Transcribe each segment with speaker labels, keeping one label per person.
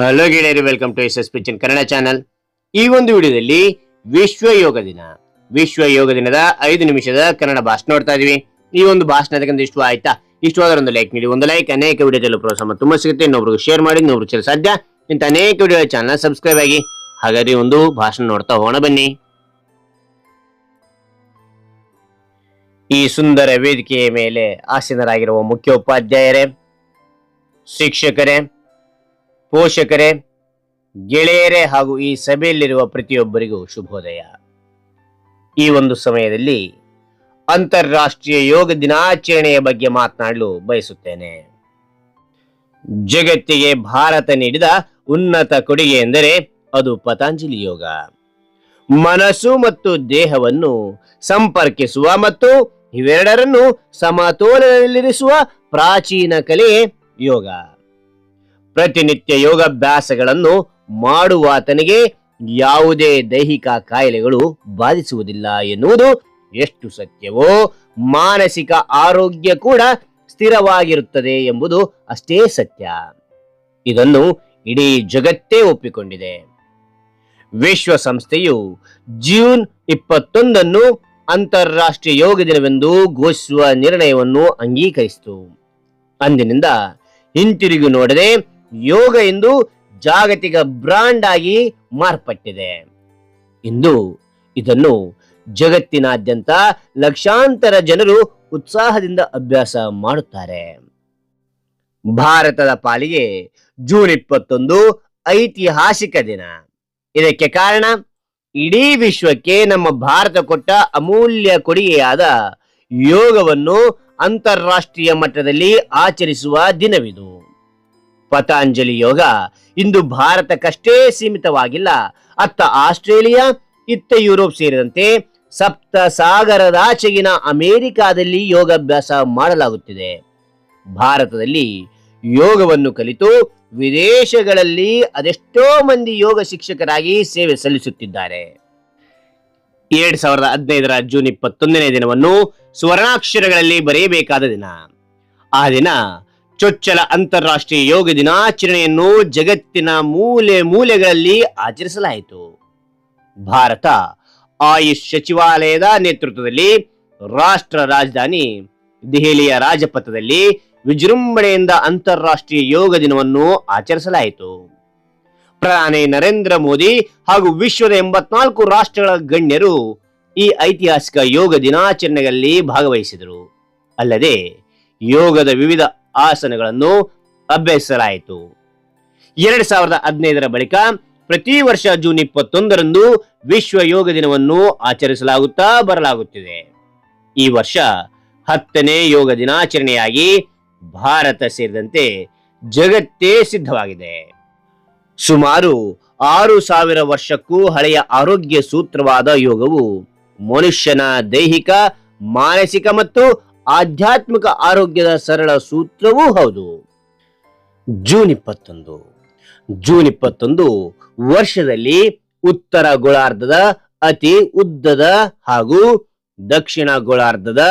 Speaker 1: Hello ಗೆಳೆಯರಿ welcome to S S ಪಿಚನ್ Kannada channel ಈ ಒಂದು ವಿಡಿಯೋದಲ್ಲಿ ವಿಶ್ವ ಯೋಗ ದಿನ. ವಿಶ್ವ ಯೋಗ ದಿನದ ಐದು ನಿಮಿಷದ ಕನ್ನಡ ಭಾಷಣ ನೋಡ್ತಾ ಇದೀವಿ. ಈ ಒಂದು ಭಾಷಣ ಅದಕ್ಕಂತ ಇಷ್ಟ ಆಯ್ತಾ? ಇಷ್ಟವಾದ ಒಂದು ಲೈಕ್ ನೀಡಿ, ಒಂದು ಲೈಕ್ ಅನೇಕ ವಿಡಿಯೋದಲ್ಲಿ ಪ್ರೋತ್ಸಾಹ ತುಂಬ ಸಿಗುತ್ತೆ. ಇನ್ನೊಬ್ರಿಗೆ ಶೇರ್ ಮಾಡಿ, ಇನ್ನೊಬ್ರು ಚಲ ಸಾಧ್ಯ. ಇಂಥ ಅನೇಕ ವಿಡಿಯೋ ಚಾನಲ್ ಸಬ್ಸ್ಕ್ರೈಬ್ ಆಗಿ. ಹಾಗಾದ್ರೆ ಒಂದು ಭಾಷಣ ನೋಡ್ತಾ ಹೋಗೋಣ ಬನ್ನಿ. ಈ ಸುಂದರ ವೇದಿಕೆಯ ಮೇಲೆ ಆಸೀನರಾಗಿರುವ ಮುಖ್ಯ ಉಪಾಧ್ಯಾಯರೇ ಶಿಕ್ಷಕರೇ ಪೋಷಕರೇ, ಗೆಳೆಯರೇ ಹಾಗೂ ಈ ಸಭೆಯಲ್ಲಿರುವ ಪ್ರತಿಯೊಬ್ಬರಿಗೂ ಶುಭೋದಯ. ಈ ಒಂದು ಸಮಯದಲ್ಲಿ ಅಂತಾರಾಷ್ಟ್ರೀಯ ಯೋಗ ದಿನಾಚರಣೆಯ ಬಗ್ಗೆ ಮಾತನಾಡಲು ಬಯಸುತ್ತೇನೆ. ಜಗತ್ತಿಗೆ ಭಾರತ ನೀಡಿದ ಉನ್ನತ ಕೊಡುಗೆ ಎಂದರೆ ಅದು ಪತಾಂಜಲಿ ಯೋಗ. ಮನಸ್ಸು ಮತ್ತು ದೇಹವನ್ನು ಸಂಪರ್ಕಿಸುವ ಮತ್ತು ಇವೆರಡರನ್ನು ಸಮತೋಲನದಲ್ಲಿರಿಸುವ ಪ್ರಾಚೀನ ಕಲೆ ಯೋಗ. ಪ್ರತಿನಿತ್ಯ ಯೋಗಾಭ್ಯಾಸಗಳನ್ನು ಮಾಡುವಾತನಿಗೆ ಯಾವುದೇ ದೈಹಿಕ ಕಾಯಿಲೆಗಳು ಬಾಧಿಸುವುದಿಲ್ಲ ಎನ್ನುವುದು ಎಷ್ಟು ಸತ್ಯವೋ? ಮಾನಸಿಕ ಆರೋಗ್ಯ ಕೂಡ ಸ್ಥಿರವಾಗಿರುತ್ತದೆ ಎಂಬುದು ಅಷ್ಟೇ ಸತ್ಯ. ಇದನ್ನು ಇಡೀ ಜಗತ್ತೇ ಒಪ್ಪಿಕೊಂಡಿದೆ. ವಿಶ್ವಸಂಸ್ಥೆಯು ಜೂನ್ ಇಪ್ಪತ್ತೊಂದನ್ನು ಅಂತಾರಾಷ್ಟ್ರೀಯ ಯೋಗ ದಿನವೆಂದು ಘೋಷಿಸುವ ನಿರ್ಣಯವನ್ನು ಅಂಗೀಕರಿಸಿತು. ಅಂದಿನಿಂದ ಹಿಂತಿರುಗಿ ನೋಡದೆ ಯೋಗ ಎಂದು ಜಾಗತಿಕ ಬ್ರಾಂಡ್ ಆಗಿ ಮಾರ್ಪಟ್ಟಿದೆ. ಇಂದು ಇದನ್ನು ಜಗತ್ತಿನಾದ್ಯಂತ ಲಕ್ಷಾಂತರ ಜನರು ಉತ್ಸಾಹದಿಂದ ಅಭ್ಯಾಸ ಮಾಡುತ್ತಾರೆ. ಭಾರತದ ಪಾಲಿಗೆ ಜೂನ್ ಇಪ್ಪತ್ತೊಂದು ಐತಿಹಾಸಿಕ ದಿನ. ಇದಕ್ಕೆ ಕಾರಣ ಇಡೀ ವಿಶ್ವಕ್ಕೆ ನಮ್ಮ ಭಾರತ ಕೊಟ್ಟ ಅಮೂಲ್ಯ ಕೊಡುಗೆಯಾದ ಯೋಗವನ್ನು ಅಂತಾರಾಷ್ಟ್ರೀಯ ಮಟ್ಟದಲ್ಲಿ ಆಚರಿಸುವ ದಿನವಿದು. ಪತಾಂಜಲಿ ಯೋಗ ಇಂದು ಭಾರತಕ್ಕಷ್ಟೇ ಸೀಮಿತವಾಗಿಲ್ಲ. ಅತ್ತ ಆಸ್ಟ್ರೇಲಿಯಾ, ಇತ್ತ ಯುರೋಪ್ ಸೇರಿದಂತೆ ಸಪ್ತ ಸಾಗರದಾಚೆಗಿನ ಅಮೆರಿಕಾದಲ್ಲಿ ಯೋಗಾಭ್ಯಾಸ ಮಾಡಲಾಗುತ್ತಿದೆ. ಭಾರತದಲ್ಲಿ ಯೋಗವನ್ನು ಕಲಿತು ವಿದೇಶಗಳಲ್ಲಿ ಅದೆಷ್ಟೋ ಮಂದಿ ಯೋಗ ಶಿಕ್ಷಕರಾಗಿ ಸೇವೆ ಸಲ್ಲಿಸುತ್ತಿದ್ದಾರೆ. ಎರಡ್ ಸಾವಿರದ ಹದಿನೈದರ ಜೂನ್ ಇಪ್ಪತ್ತೊಂದನೇ ದಿನವನ್ನು ಸುವರ್ಣಾಕ್ಷರಗಳಲ್ಲಿ ಬರೆಯಬೇಕಾದ ದಿನ. ಆ ದಿನ ಚೊಚ್ಚಲ ಅಂತಾರಾಷ್ಟ್ರೀಯ ಯೋಗ ದಿನಾಚರಣೆಯನ್ನು ಜಗತ್ತಿನ ಮೂಲೆ ಮೂಲೆಗಳಲ್ಲಿ ಆಚರಿಸಲಾಯಿತು. ಭಾರತ ಆಯುಷ್ ಸಚಿವಾಲಯದ ನೇತೃತ್ವದಲ್ಲಿ ರಾಷ್ಟ್ರ ರಾಜಧಾನಿ ದೆಹಲಿಯ ರಾಜಪಥದಲ್ಲಿ ವಿಜೃಂಭಣೆಯಿಂದ ಅಂತಾರಾಷ್ಟ್ರೀಯ ಯೋಗ ದಿನವನ್ನು ಆಚರಿಸಲಾಯಿತು. ಪ್ರಧಾನಿ ನರೇಂದ್ರ ಮೋದಿ ಹಾಗೂ ವಿಶ್ವದ ಎಂಬತ್ನಾಲ್ಕು ರಾಷ್ಟ್ರಗಳ ಗಣ್ಯರು ಈ ಐತಿಹಾಸಿಕ ಯೋಗ ದಿನಾಚರಣೆಯಲ್ಲಿ ಭಾಗವಹಿಸಿದರು. ಅಲ್ಲದೆ ಯೋಗದ ವಿವಿಧ ಆಸನಗಳನ್ನು ಅಭ್ಯಸಿಸಲಾಯಿತು. ಎರಡ್ ಸಾವಿರದ ಹದಿನೈದರ ಬಳಿಕ ಪ್ರತಿ ವರ್ಷ ಜೂನ್ ಇಪ್ಪತ್ತೊಂದರಂದು ವಿಶ್ವ ಯೋಗ ದಿನವನ್ನು ಆಚರಿಸಲಾಗುತ್ತಾ ಬರಲಾಗುತ್ತಿದೆ. ಈ ವರ್ಷ ಹತ್ತನೇ ಯೋಗ ದಿನಾಚರಣೆಯಾಗಿ ಭಾರತ ಸೇರಿದಂತೆ ಜಗತ್ತೇ ಸಿದ್ಧವಾಗಿದೆ. ಸುಮಾರು ಆರು ಸಾವಿರ ವರ್ಷಕ್ಕೂ ಹಳೆಯ ಆರೋಗ್ಯ ಸೂತ್ರವಾದ ಯೋಗವು ಮನುಷ್ಯನ ದೈಹಿಕ, ಮಾನಸಿಕ ಮತ್ತು ಆಧ್ಯಾತ್ಮಿಕ ಆರೋಗ್ಯದ ಸರಳ ಸೂತ್ರವೂ ಹೌದು. ಜೂನ್ ಇಪ್ಪತ್ತೊಂದು. ಜೂನ್ ಇಪ್ಪತ್ತೊಂದು ವರ್ಷದಲ್ಲಿ ಉತ್ತರ ಗೋಳಾರ್ಧದ, ಅತಿ ಉದ್ದದ ಹಾಗೂ ದಕ್ಷಿಣ ಗೋಳಾರ್ಧದ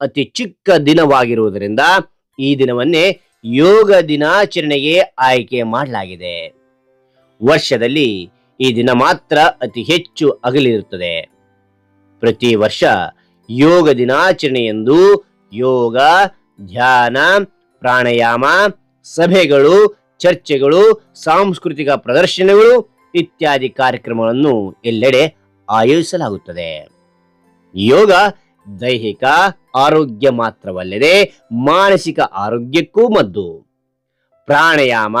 Speaker 1: ಅತಿ ಚಿಕ್ಕ ದಿನವಾಗಿರುವುದರಿಂದ ಈ ದಿನವನ್ನೇ ಯೋಗ ದಿನಾಚರಣೆಗೆ ಆಯ್ಕೆ ಮಾಡಲಾಗಿದೆ. ವರ್ಷದಲ್ಲಿ ಈ ದಿನ ಮಾತ್ರ ಅತಿ ಹೆಚ್ಚು ಅಗಲಿರುತ್ತದೆ. ಪ್ರತಿ ವರ್ಷ ಯೋಗ ದಿನಾಚರಣೆಯೆಂದು ಯೋಗ, ಧ್ಯಾನ, ಪ್ರಾಣಾಯಾಮ, ಸಭೆಗಳು, ಚರ್ಚೆಗಳು, ಸಾಂಸ್ಕೃತಿಕ ಪ್ರದರ್ಶನಗಳು ಇತ್ಯಾದಿ ಕಾರ್ಯಕ್ರಮಗಳನ್ನು ಎಲ್ಲೆಡೆ ಆಯೋಜಿಸಲಾಗುತ್ತದೆ. ಯೋಗ ದೈಹಿಕ ಆರೋಗ್ಯ ಮಾತ್ರವಲ್ಲದೆ ಮಾನಸಿಕ ಆರೋಗ್ಯಕ್ಕೂ ಮದ್ದು. ಪ್ರಾಣಾಯಾಮ,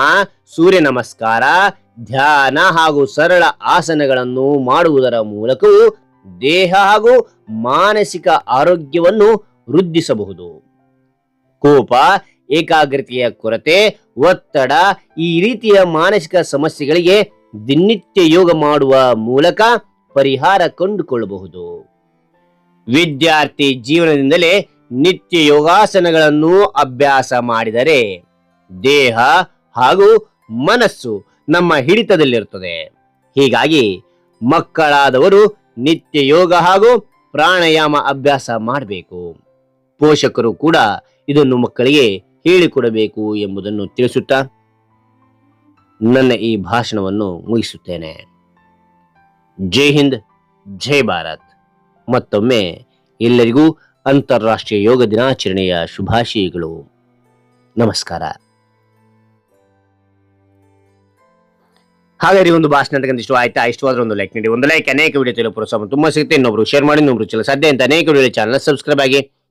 Speaker 1: ಸೂರ್ಯ ನಮಸ್ಕಾರ, ಧ್ಯಾನ ಹಾಗೂ ಸರಳ ಆಸನಗಳನ್ನು ಮಾಡುವುದರ ಮೂಲಕವೂ ದೇಹ ಹಾಗೂ ಮಾನಸಿಕ ಆರೋಗ್ಯವನ್ನು ವೃದ್ಧಿಸಬಹುದು. ಕೋಪ, ಏಕಾಗ್ರತೆಯ ಕೊರತೆ, ಒತ್ತಡ ಈ ರೀತಿಯ ಮಾನಸಿಕ ಸಮಸ್ಯೆಗಳಿಗೆ ದಿನನಿತ್ಯ ಯೋಗ ಮಾಡುವ ಮೂಲಕ ಪರಿಹಾರ ಕಂಡುಕೊಳ್ಳಬಹುದು. ವಿದ್ಯಾರ್ಥಿ ಜೀವನದಿಂದಲೇ ನಿತ್ಯ ಯೋಗಾಸನಗಳನ್ನು ಅಭ್ಯಾಸ ಮಾಡಿದರೆ ದೇಹ ಹಾಗೂ ಮನಸ್ಸು ನಮ್ಮ ಹಿಡಿತದಲ್ಲಿರುತ್ತದೆ. ಹೀಗಾಗಿ ಮಕ್ಕಳಾದವರು ನಿತ್ಯ ಯೋಗ ಹಾಗೂ ಪ್ರಾಣಾಯಾಮ ಅಭ್ಯಾಸ ಮಾಡಬೇಕು. ಪೋಷಕರು ಕೂಡ ಇದನ್ನು ಮಕ್ಕಳಿಗೆ ಹೇಳಿಕೊಡಬೇಕು ಎಂಬುದನ್ನು ತಿಳಿಸುತ್ತಾ ನನ್ನ ಈ ಭಾಷಣವನ್ನು ಮುಗಿಸುತ್ತೇನೆ. ಜೈ ಹಿಂದ್, ಜೈ ಭಾರತ್. ಮತ್ತೊಮ್ಮೆ ಎಲ್ಲರಿಗೂ ಅಂತಾರಾಷ್ಟ್ರೀಯ ಯೋಗ ದಿನಾಚರಣೆಯ ಶುಭಾಶಯಗಳು. ನಮಸ್ಕಾರ. ಹಾಗಾದ್ರೆ ಒಂದು ಭಾಷಣ ಅಂತಕ್ಕಂಥ ಆಯ್ತಾ? ಇಷ್ಟವಾದ್ರೆ ಒಂದು ಲೈಕ್ ನೀಡಿ. ಒಂದು ಲೈಕ್ ಅನೇಕ ವಿಡಿಯೋ ತಿಳಿಯೋ ಪ್ರೋತ್ಸಾಹ ತುಂಬಾ ಸಿಗುತ್ತೆ. ಇನ್ನೊಬ್ರು ಶೇರ್ ಮಾಡಿ ಇನ್ನೊಬ್ರು ಚಲ ಸಾಧ್ಯ ಅಂತ ಅನೇಕ ವಿಡಿಯೋ ಚಾನಲ್ ಸಬ್ಸ್ಕ್ರೈಬ್ ಆಗಿ.